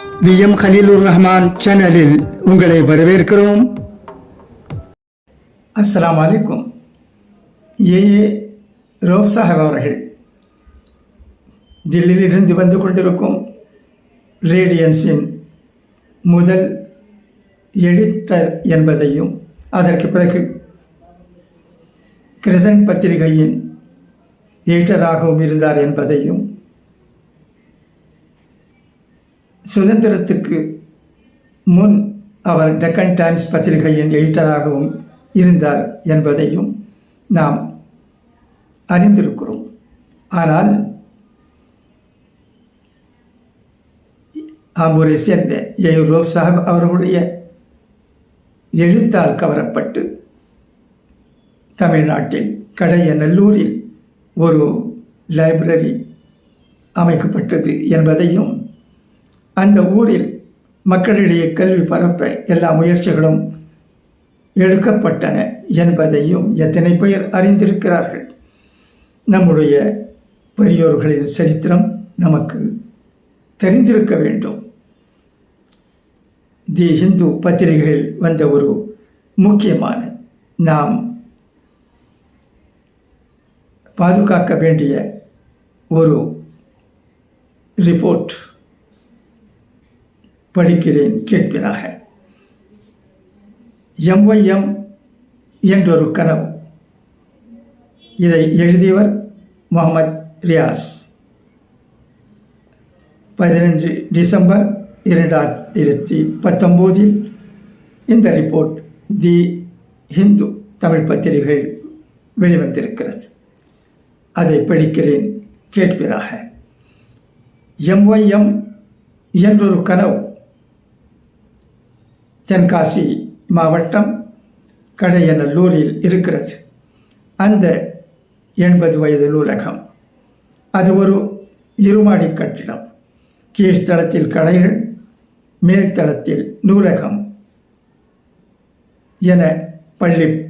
V M Khaleelur Rahman சேனலில் உங்களை வரவேற்கிறோம். அஸ்லாம் வலைக்கும் ஏ. ஏ. ரோப் சாஹப் அவர்கள். தில்லியிலிருந்து வந்து கொண்டிருக்கும் ரேடியன்ஸின் முதல் எடிட்டர் என்பதையும் அதற்கு பிறகு கிரசன் பத்திரிகையின் எடிட்டராகவும் இருந்தார் என்பதையும் சுதந்திரத்துக்கு முன் அவர் டெக்கன் டைம்ஸ் பத்திரிகையின் எடிட்டராகவும் இருந்தார் என்பதையும் நாம் அறிந்திருக்கிறோம். ஆனால் ஆம்பூரை சேர்ந்த ஏ ரோப் சாஹிப் அவர்களுடைய எழுத்தால் கவரப்பட்டு தமிழ்நாட்டில் கடைய நல்லூரில் ஒரு லைப்ரரி அமைக்கப்பட்டது என்பதையும் அந்த ஊரில் மக்களிடையே கல்வி பரப்ப எல்லா முயற்சிகளும் எடுக்கப்பட்டன என்பதையும் எத்தனை பேர் அறிந்திருக்கிறார்கள்? நம்முடைய பெரியோர்களின் சரித்திரம் நமக்கு தெரிந்திருக்க வேண்டும். தி ஹிந்து பத்திரிகையில் வந்த ஒரு முக்கியமான நாம் பாதுகாக்க வேண்டிய ஒரு ரிப்போர்ட் படிக்கிறேன் கேட்கிறாக எம்ஒய்எம் என்றொரு கனவு. இதை எழுதியவர் முகமது ரியாஸ். பதினஞ்சு டிசம்பர் இரண்டாயிரத்தி பத்தொம்போதில் இந்த ரிப்போர்ட் தி ஹிந்து தமிழ் பத்திரிகைகள் வெளிவந்திருக்கிறது. அதை படிக்கிறேன் கேட்பிறாக எம்ஒய்எம் என்றொரு கனவு. தென்காசி மாவட்டம் கடையநல்லூரில் இருக்கிறது. அந்த எண்பது வயது நூலகம். அது ஒரு இருமாடி கட்டிடம். கீழ்த்தளத்தில் கடைகள் மேல்தளத்தில் நூலகம் என பள்ளி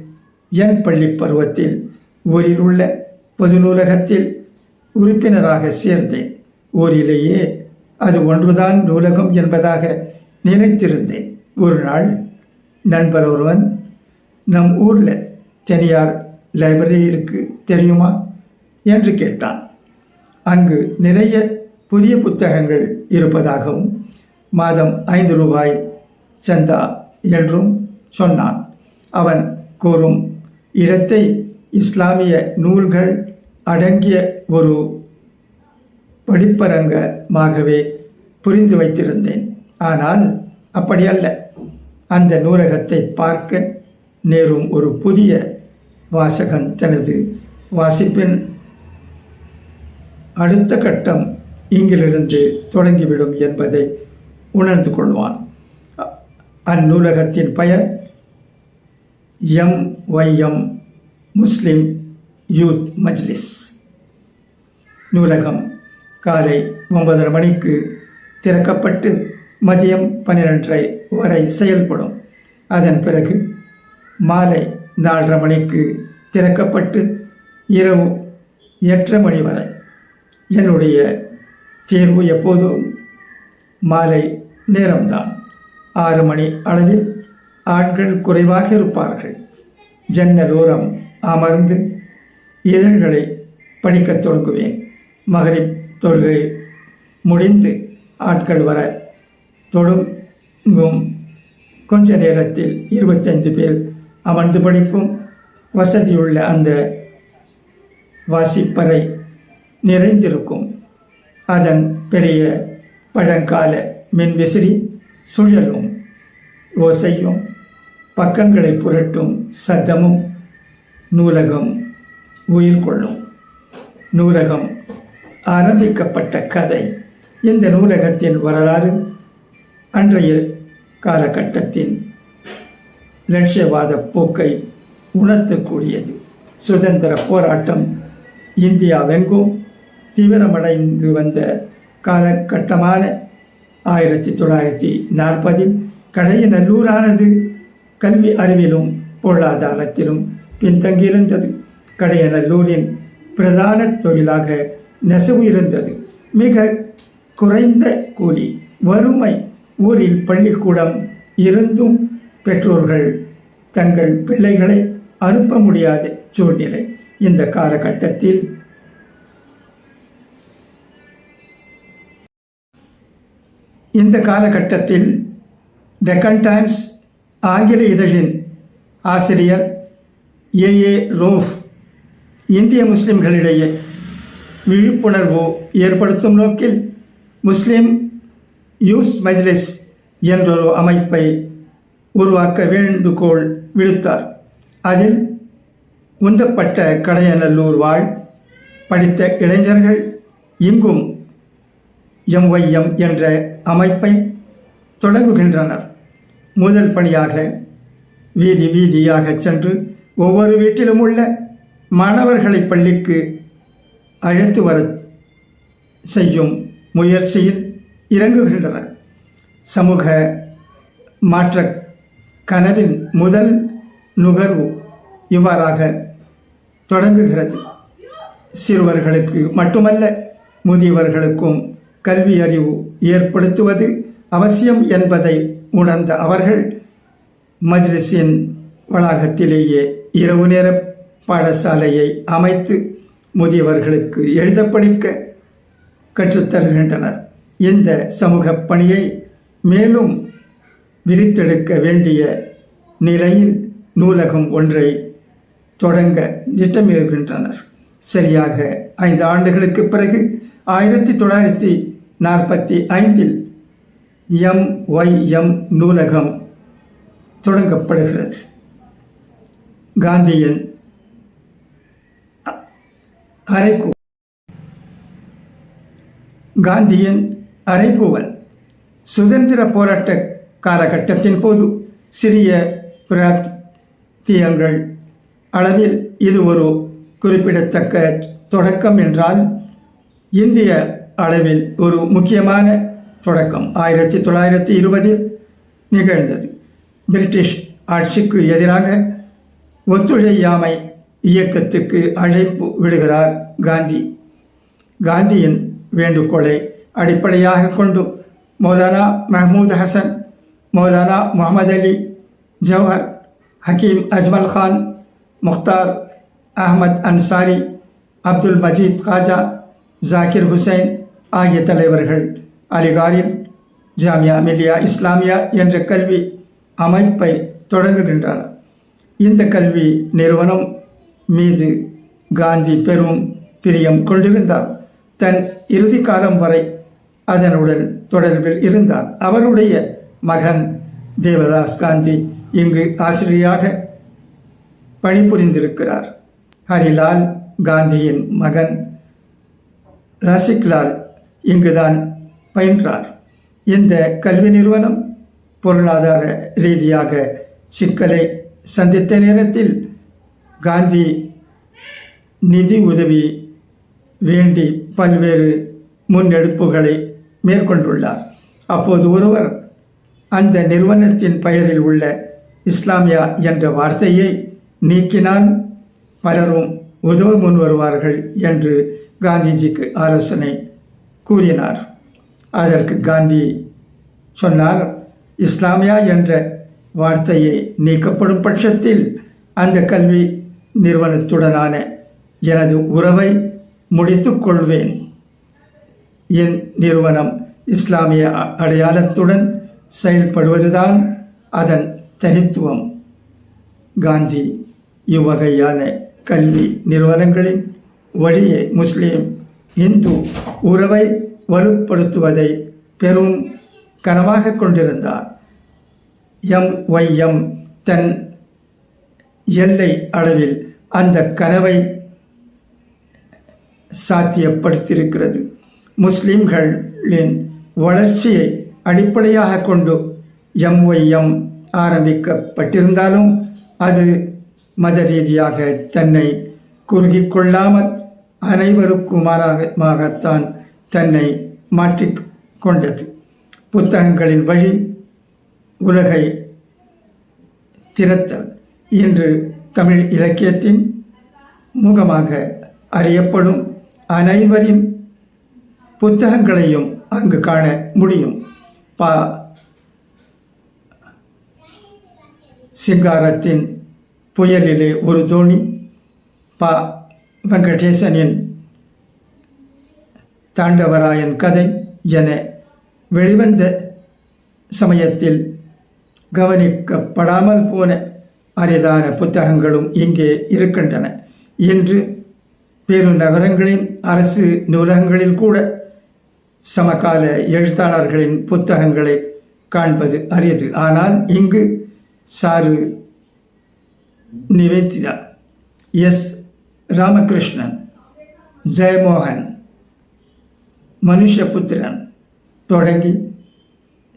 என் பள்ளி பருவத்தில் ஊரில் உள்ள பொது நூலகத்தில் உறுப்பினராக சேர்ந்தேன். ஊரிலேயே அது ஒன்றுதான் நூலகம் என்பதாக நினைத்திருந்தேன். ஒரு நாள் நண்பர் ஒருவன் நம் ஊரில் தனியார் லைப்ரரி இருக்கு தெரியுமா என்று கேட்டான். அங்கு நிறைய புதிய புத்தகங்கள் இருப்பதாகவும் மாதம் ஐந்து ரூபாய் சந்தா என்றும் சொன்னான். அவன் கூறும் இடத்தை இஸ்லாமிய நூல்கள் அடங்கிய ஒரு படிப்பரங்கமாகவே புரிந்து வைத்திருந்தேன். ஆனால் அப்படி அல்ல. அந்த நூலகத்தை பார்க்க நேரும் ஒரு புதிய வாசகன் தனது வாசிப்பின் அடுத்த கட்டம் இங்கிலிருந்து தொடங்கிவிடும் என்பதை உணர்ந்து கொள்வான். அந்நூலகத்தின் பெயர் M YM Muslim youth Majlis. நூலகம் காலை ஒன்பதரை மணிக்கு திறக்கப்பட்டு மதியம் பன்னிரெண்டரை வரை செயல்படும். அதன் பிறகு மாலை நாலரை மணிக்கு திறக்கப்பட்டு இரவு எட்டரை மணி வரை என்னுடைய தேர்வு எப்போதும் மாலை நேரம்தான். ஆறு மணி அளவில் ஆட்கள் குறைவாக இருப்பார்கள். ஜன்னலோரம் அமர்ந்து இதழ்களை படிக்கத் தொடங்குவேன். மகரிப் தொழுகை முடிந்து ஆட்கள் வர தொடங்கும். கொஞ்ச நேரத்தில் இருபத்தைந்து பேர் அமர்ந்து படிக்கும் வசதியுள்ள அந்த வாசிப்பறை நிறைந்திருக்கும். அதன் பெரிய பழங்கால மின்விசிறி சுழலும் ஓசையும் பக்கங்களை புரட்டும் சத்தமும் நூலகம் உயிர் கொள்ளும். நூலகம் ஆரம்பிக்கப்பட்ட கதை. இந்த நூலகத்தின் வரலாறு அன்றைய காலகட்டத்தின் லட்சியவாத போக்கை உணர்த்தக்கூடியது. சுதந்திர போராட்டம் இந்தியாவெங்கும் தீவிரமடைந்து வந்த காலகட்டமான ஆயிரத்தி தொள்ளாயிரத்தி நாற்பதில் கடையநல்லூரானது கல்வி அறிவிலும் பொருளாதாரத்திலும் பின்தங்கியிருந்தது. கடையநல்லூரின் பிரதான தொழிலாக நெசவு இருந்தது. மிக குறைந்த கூலி வறுமை ஊரில் பள்ளிக்கூடம் இருந்தும் பெற்றோர்கள் தங்கள் பிள்ளைகளை அனுப்ப முடியாத சூழ்நிலை இந்த காலகட்டத்தில். இந்த காலகட்டத்தில் டெக்கன் டைம்ஸ் ஆங்கில இதழின் ஆசிரியர் ஏஏ ரோஃப் இந்திய முஸ்லிம்களிடையே விழிப்புணர்வு ஏற்படுத்தும் நோக்கில் முஸ்லிம் யூஸ் மஜ்லிஸ் என்றொரு அமைப்பை உருவாக்க வேண்டுகோள் விடுத்தார். அதில் உந்தப்பட்ட கடையநல்லூர் வாழ் படித்த இளைஞர்கள் இங்கும் எம்ஒய்எம் என்ற அமைப்பை தொடங்குகின்றனர். முதல் பணியாக வீதி வீதியாக சென்று ஒவ்வொரு வீட்டிலும் உள்ள மாணவர்களை பள்ளிக்கு அழைத்து வர செய்யும் முயற்சியில் இறங்குகின்றனர் சமூக மாற்ற கனவின் முதல் நுகர்வு இவ்வாறாக தொடங்குகிறது. சிறுவர்களுக்கு மட்டுமல்ல முதியவர்களுக்கும் கல்வி அறிவு ஏற்படுத்துவது அவசியம் என்பதை உணர்ந்த அவர்கள் மஜ்லிஸின் வளாகத்திலேயே இரவு நேர பாடசாலையை அமைத்து முதியவர்களுக்கு எழுத படிக்க கற்றுத்தருகின்றனர். இந்த சமூக பணியை மேலும் விரித்தெடுக்க வேண்டிய நிலையில் நூலகம் ஒன்றை தொடங்க திட்டமிடுகின்றனர். சரியாக ஐந்து ஆண்டுகளுக்கு பிறகு ஆயிரத்தி தொள்ளாயிரத்தி நாற்பத்தி ஐந்தில் எம் ஒய்எம் நூலகம் தொடங்கப்படுகிறது. காந்தியின் அரைக்கு காந்தியின் அறைகூவல். சுதந்திர போராட்ட காலகட்டத்தின் போது சிறிய பிராத்தியங்கள் அளவில் இது ஒரு குறிப்பிடத்தக்க தொடக்கம் என்றால் இந்திய அளவில் ஒரு முக்கியமான தொடக்கம். ஆயிரத்தி தொள்ளாயிரத்தி இருபதில் நிகழ்ந்தது. பிரிட்டிஷ் ஆட்சிக்கு எதிராக ஒத்துழையாமை இயக்கத்துக்கு அழைப்பு விடுகிறார் காந்தி. காந்தியின் வேண்டுகோளை அடிப்படையாக கொண்டு மௌலானா மஹமூத் ஹசன் மௌலானா முகமது அலி ஜவஹர் ஹக்கீம் அஜ்மல் கான் முக்தார் அஹமத் அன்சாரி அப்துல் மஜீத் காஜா ஜாகிர் ஹுசைன் ஆகிய தலைவர்கள் அலிகாரில் ஜாமியா மில்லியா இஸ்லாமியா என்ற கல்வி அமைப்பை தொடங்குகின்றனர் இந்த கல்வி நிறுவனம் மீது காந்தி பெரும் பிரியம் கொண்டிருந்தார் தன் இறுதி காலம் வரை அதனுடன் தொடர்பில் இருந்தார். அவருடைய மகன் தேவதாஸ் காந்தி இங்கு ஆசிரியராக பணிபுரிந்திருக்கிறார். ஹரிலால் காந்தியின் மகன் ரசிக்லால் இங்குதான் பயின்றார். இந்த கல்வி நிறுவனம் பொருளாதார ரீதியாக சிக்கலை சந்தித்த நேரத்தில் காந்தி நிதி உதவி வேண்டி பல்வேறு முன்னெடுப்புகளை மேற்கொண்டுள்ளார். அப்போது ஒருவர் அந்த நிறுவனத்தின் பெயரில் உள்ள இஸ்லாமியா என்ற வார்த்தையை நீக்கினால் பலரும் உதவ முன் வருவார்கள் என்று காந்திஜிக்கு ஆலோசனை கூறினார். அதற்கு காந்தி சொன்னார் இஸ்லாமியா என்ற வார்த்தையை நீக்கப்படும் பட்சத்தில் அந்த கல்வி நிறுவனத்துடனான எனது உறவை முடித்துக்கொள்வேன் என் நிறுவனம் இஸ்லாமிய அடையாளத்துடன் செயல்படுவதுதான் அதன் தனித்துவம். காந்தி இவ்வகையான கல்வி நிறுவனங்களின் வழியே முஸ்லீம் இந்து உறவை வலுப்படுத்துவதை பெரும் கனவாக கொண்டிருந்தார். எம். வைஎம் தன் எல்லை அளவில் அந்த கனவை சாத்தியப்படுத்தியிருக்கிறது. முஸ்லிம்களின் வளர்ச்சியை அடிப்படையாக கொண்டு எம்ஒய்எம் ஆரம்பிக்கப்பட்டிருந்தாலும் அது மத ரீதியாக தன்னை குறுகிக் கொள்ளாமல் அனைவருக்குமாராகத்தான் தன்னை மாற்றிக் கொண்டது. புத்தகங்களின் வழி உலகை திறத்தல் இன்று தமிழ் இலக்கியத்தின் முகமாக அறியப்படும் அனைவரின் புத்தகங்களையும் அங்கு காண முடியும். பா சிங்காரத்தின் புயலிலே ஒரு தோணி பா வெங்கடேசனின் தாண்டவராயன் கதை என வெளிவந்த சமயத்தில் கவனிக்கப்படாமல் போன அரிதான புத்தகங்களும் இங்கே இருக்கின்றன. இன்று பெருநகரங்களின் அரசு நூலகங்களில் கூட சமகால எழுத்தாளர்களின் புத்தகங்களை காண்பது அரியது ஆனால் இங்கு சாரு நிவேதிதா எஸ். ராமகிருஷ்ணன் ஜெயமோகன் மனுஷபுத்திரன் தொடங்கி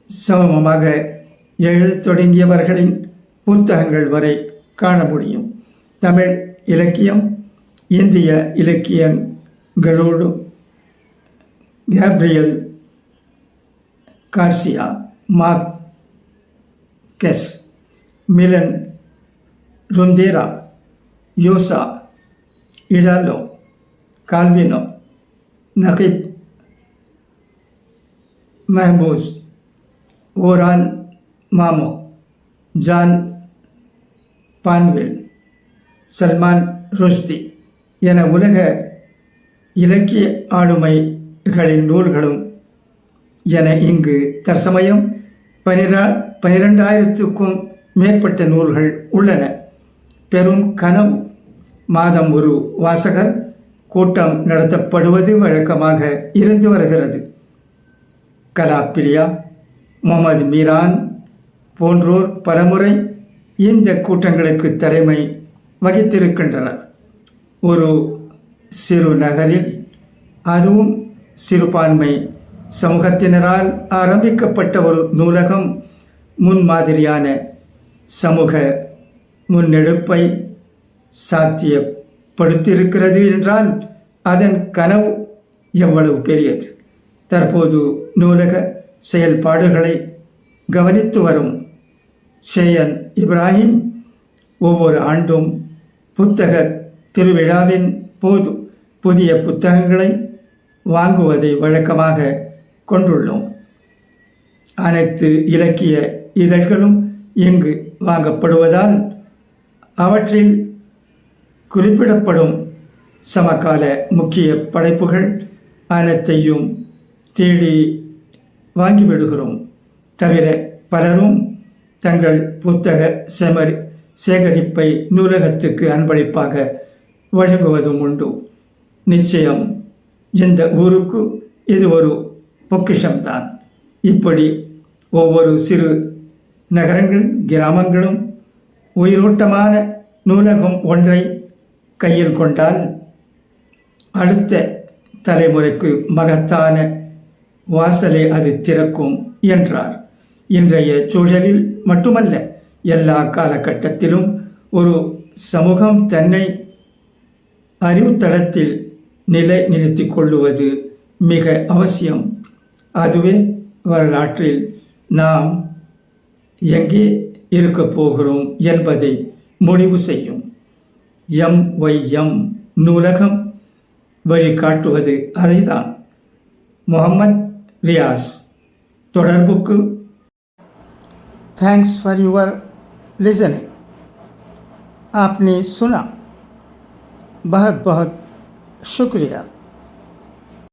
சமமாக எழுதத் தொடங்கியவர்களின் புத்தகங்கள் வரை காண முடியும். தமிழ் இலக்கியம் இந்திய இலக்கியங்களோடு Gabriel Garcia Marquez Milan Kundera Llosa Italo Calvino Naguib Mahfouz Orhan மாமோ John Banville Salman Rushdie என உலக இலக்கிய ஆளுமை களின் நூல்களும் என இங்கு தற்சமயம் பனிரா பனிரெண்டாயிரத்துக்கும் மேற்பட்ட நூல்கள் உள்ளன. பெரும் கனவு. மாதம் ஒரு வாசகர் கூட்டம் நடத்தப்படுவது வழக்கமாக இருந்து வருகிறது. கலாப்பிரியா முகமது மீரான் போன்றோர் பலமுறை இந்த கூட்டங்களுக்கு தலைமை வகித்திருக்கின்றனர். ஒரு சிறு நகரில் அதுவும் சிறுபான்மை சமூகத்தினரால் ஆரம்பிக்கப்பட்ட ஒரு நூலகம் முன்மாதிரியான சமூக முன்னெடுப்பை சாத்தியப்படுத்தியிருக்கிறது என்றால் அதன் கனவு எவ்வளவு பெரியது? தற்போது நூலக செயல்பாடுகளை கவனித்து வரும் ஷேயன் இப்ராஹிம் ஒவ்வொரு ஆண்டும் புத்தக திருவிழாவின் போது புதிய புத்தகங்களை வாங்குவதை வழக்கமாக கொண்டுள்ளோம். அனைத்து இலக்கிய இதழ்களும் இங்கு வாங்கப்படுவதால் அவற்றில் குறிப்பிடப்படும் சமகால முக்கிய படைப்புகள் அனைத்தையும் தேடி வாங்கிவிடுகிறோம். தவிர பலரும் தங்கள் புத்தக செமர் சேகரிப்பை நூலகத்துக்கு அன்பளிப்பாக வழங்குவதும் உண்டு. நிச்சயம் இந்த ஊருக்கு இது ஒரு பொக்கிஷம்தான். இப்படி ஒவ்வொரு சிறு நகரங்கள் கிராமங்களும் உயிரோட்டமான நூலகம் ஒன்றை கையில் கொண்டால் அடுத்த தலைமுறைக்கு மகத்தான வாசலை அது திறக்கும் என்றார். இன்றைய சூழலில் மட்டுமல்ல எல்லா காலகட்டத்திலும் ஒரு சமூகம் தன்னை அறிவுத்தளத்தில் நிலை நிறுத்திக் கொள்ளுவது மிக அவசியம் அதுவே வரலாற்றில் நாம் எங்கே இருக்கப் போகிறோம் என்பதை முடிவு செய்யும் எம் ஒய் எம் நூலகம் வழிகாட்டுவது அதைதான் முகமது ரியாஸ் தொடர்புக்கு थैंक्स फॉर योर लिसनिंग आपने सुना बहुत बहुत şükriye.